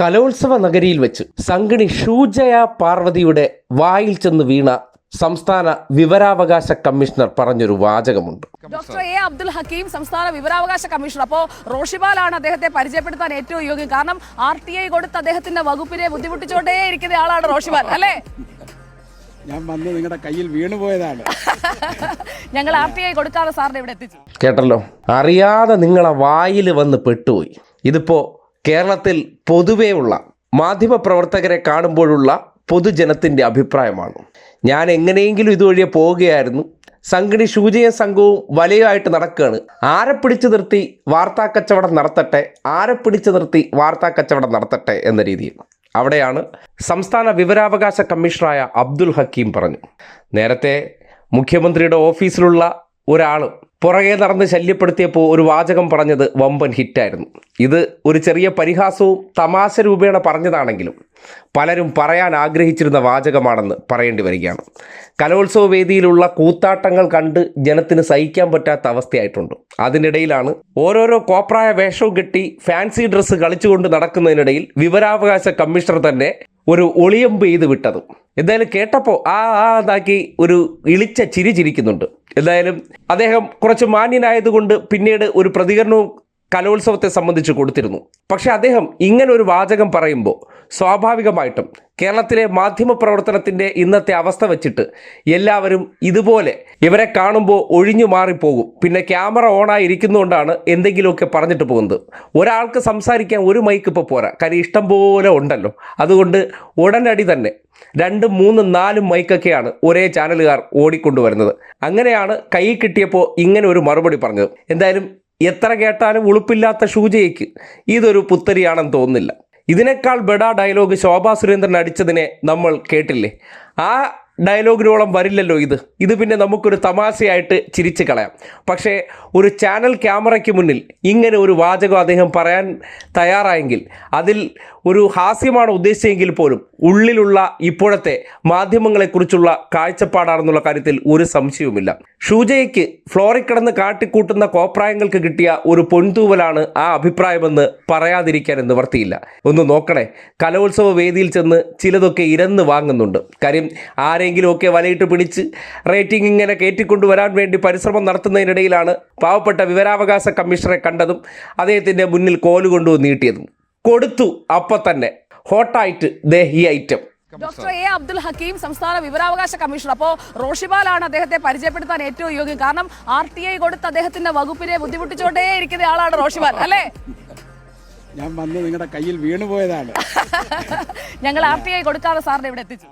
കലോത്സവ നഗരിയിൽ വെച്ച് സംഗണി ഷൂജയ പാർവതിയുടെ വായിൽ ചെന്ന് വീണ സംസ്ഥാന വിവരാവകാശ കമ്മീഷണർ പറഞ്ഞൊരു വാചകമുണ്ട്. Doctor A. അബ്ദുൽ ഹക്കീം സംസ്ഥാന വിവരാവകാശ കമ്മീഷണർ. അപ്പോ റോഷിബാലാണ് അദ്ദേഹത്തെ പരിചയപ്പെടുത്താൻ ഏറ്റവും യോഗ്യം. കാരണം ആർ ടി ഐ കൊടുത്ത് അദ്ദേഹത്തിന്റെ വകുപ്പിനെ ബുദ്ധിമുട്ടിച്ചോണ്ടേ ഇരിക്കുന്ന ആളാണ് റോഷിബാൽ അല്ലേ? ഞാൻ വന്ന് നിങ്ങളുടെ കയ്യിൽ വീണുപോയതാണ് ഞങ്ങൾ ആർ ടി ഐ കൊടുക്കാതെ സാറിനെ ഇവിടെ എത്തിച്ചു. കേട്ടല്ലോ? അറിയാതെ നിങ്ങളെ വായിൽ വന്ന് പെട്ടുപോയി. ഇതിപ്പോ കേരളത്തിൽ പൊതുവെയുള്ള മാധ്യമപ്രവർത്തകരെ കാണുമ്പോഴുള്ള പൊതുജനത്തിന്റെ അഭിപ്രായമാണ്. ഞാൻ എങ്ങനെയെങ്കിലും ഇതുവഴിയെ പോവുകയായിരുന്നു. സംഘടി ശൂചയ സംഘവും വലയുമായിട്ട് നടക്കുകയാണ്. ആരെ പിടിച്ചു നിർത്തി വാർത്താ കച്ചവടം നടത്തട്ടെ? ആരെ പിടിച്ചു നിർത്തി വാർത്താ കച്ചവടം നടത്തട്ടെ എന്ന രീതിയിൽ. അവിടെയാണ് സംസ്ഥാന വിവരാവകാശ കമ്മീഷണറായ അബ്ദുൽ ഹക്കീം പറഞ്ഞു. നേരത്തെ മുഖ്യമന്ത്രിയുടെ ഓഫീസിലുള്ള ഒരാൾ പുറകെ നടന്ന് ശല്യപ്പെടുത്തിയപ്പോൾ ഒരു വാചകം പറഞ്ഞത് വമ്പൻ ഹിറ്റായിരുന്നു. ഇത് ഒരു ചെറിയ പരിഹാസവും തമാശ രൂപേണ പറഞ്ഞതാണെങ്കിലും പലരും പറയാൻ ആഗ്രഹിച്ചിരുന്ന വാചകമാണെന്ന് പറയേണ്ടി വരികയാണ്. കലോത്സവ വേദിയിലുള്ള കൂത്താട്ടങ്ങൾ കണ്ട് ജനത്തിന് സഹിക്കാൻ പറ്റാത്ത അവസ്ഥയായിട്ടുണ്ട്. അതിനിടയിലാണ് ഓരോരോ കോപ്രായ വേഷവും കെട്ടി ഫാൻസി ഡ്രസ്സ് കളിച്ചുകൊണ്ട് നടക്കുന്നതിനിടയിൽ വിവരാവകാശ കമ്മീഷണർ തന്നെ ഒരു ഒളിയമ്പ് ചെയ്ത് വിട്ടതും. എന്തായാലും കേട്ടപ്പോൾ ആ ആ ഇതാക്കി ഒരു ഇളിച്ച ചിരി ചിരിക്കുന്നുണ്ട്. എന്തായാലും അദ്ദേഹം കുറച്ച് മാന്യനായതുകൊണ്ട് പിന്നീട് ഒരു പ്രതികരണവും കലോത്സവത്തെ സംബന്ധിച്ച് കൊടുത്തിരുന്നു. പക്ഷേ അദ്ദേഹം ഇങ്ങനെ ഒരു വാചകം പറയുമ്പോൾ സ്വാഭാവികമായിട്ടും കേരളത്തിലെ മാധ്യമ പ്രവർത്തനത്തിന്റെ ഇന്നത്തെ അവസ്ഥ വെച്ചിട്ട് എല്ലാവരും ഇതുപോലെ ഇവരെ കാണുമ്പോൾ ഒഴിഞ്ഞു മാറിപ്പോകും. പിന്നെ ക്യാമറ ഓണായി ഇരിക്കുന്നതുകൊണ്ടാണ് എന്തെങ്കിലുമൊക്കെ പറഞ്ഞിട്ട് പോകുന്നത്. ഒരാൾക്ക് സംസാരിക്കാൻ ഒരു മൈക്ക് ഇപ്പോൾ പോരാ. കാര്യം ഇഷ്ടം പോലെ ഉണ്ടല്ലോ. അതുകൊണ്ട് ഉടനടി തന്നെ രണ്ടും മൂന്നും നാലും മൈക്കൊക്കെയാണ് ഒരേ ചാനലുകാർ ഓടിക്കൊണ്ടുവരുന്നത്. അങ്ങനെയാണ് കൈ കിട്ടിയപ്പോൾ ഇങ്ങനെ ഒരു മറുപടി പറഞ്ഞത്. എന്തായാലും എത്ര കേട്ടാലും ഉളുപ്പില്ലാത്ത ഷൂജയ്ക്ക് ഇതൊരു പുത്തരിയാണെന്ന് തോന്നുന്നില്ല. ഇതിനേക്കാൾ ബെഡ ഡയലോഗ് ശോഭാ സുരേന്ദ്രൻ അടിച്ചതിനെ നമ്മൾ കേട്ടില്ലേ? ആ ഡയലോഗിനോളം വരില്ലല്ലോ ഇത്. ഇത് പിന്നെ നമുക്കൊരു തമാശയായിട്ട് ചിരിച്ചു കളയാം. പക്ഷേ ഒരു ചാനൽ ക്യാമറയ്ക്ക് മുന്നിൽ ഇങ്ങനെ ഒരു വാചകം അദ്ദേഹം പറയാൻ തയ്യാറായെങ്കിൽ അതിൽ ഒരു ഹാസ്യമാണ് ഉദ്ദേശിച്ചെങ്കിൽ പോലും ഉള്ളിലുള്ള ഇപ്പോഴത്തെ മാധ്യമങ്ങളെക്കുറിച്ചുള്ള കാഴ്ചപ്പാടാണെന്നുള്ള കാര്യത്തിൽ ഒരു സംശയവുമില്ല. ഷൂജയ്ക്ക് ഫ്ലോറിൽ കിടന്ന് കാട്ടിക്കൂട്ടുന്ന കോപ്രായങ്ങൾക്ക് കിട്ടിയ ഒരു പൊൻതൂവലാണ് ആ അഭിപ്രായമെന്ന് പറയാതിരിക്കാൻ നിവർത്തിയില്ല ഒന്ന് നോക്കണേ. കലോത്സവ വേദിയിൽ ചെന്ന് ചിലതൊക്കെ ഇരന്ന് വാങ്ങുന്നുണ്ട്. കാര്യം ആരെങ്കിലുമൊക്കെ വലയിട്ട് പിടിച്ച് റേറ്റിംഗ് ഇങ്ങനെ കയറ്റിക്കൊണ്ടുവരാൻ വേണ്ടി പരിശ്രമം നടത്തുന്നതിനിടയിലാണ് പാവപ്പെട്ട വിവരാവകാശ കമ്മീഷണറെ കണ്ടതും അദ്ദേഹത്തിന്റെ മുന്നിൽ കോലുകൊണ്ടു നീട്ടിയതും. കൊടുത്തു അപ്പം തന്നെ. ഹോട്ടായിട്ട് ദേ ഈ item doctor A. Abdul Hakeem സംസ്ഥാന വിവരാവകാശ കമ്മീഷണർ. അപ്പോൾ റോഷിബാലാണ് അദ്ദേഹത്തെ പരിചയപ്പെടുത്താൻ ഏറ്റവും യോഗ്യം. കാരണം ആർ ടി ഐ കൊടുത്ത് അദ്ദേഹത്തിന്റെ വകുപ്പിനെ ബുദ്ധിമുട്ടിച്ചോണ്ടേ ഇരിക്കുന്ന ആളാണ് റോഷിബാൽ അല്ലേ? ഞാൻ വന്ന് നിങ്ങളുടെ കയ്യിൽ വീണുപോയതാണ്. ഞങ്ങൾ ആർ ടി ഐ കൊടുക്കാതെ സാറിനെ ഇവിടെ എത്തിച്ചു.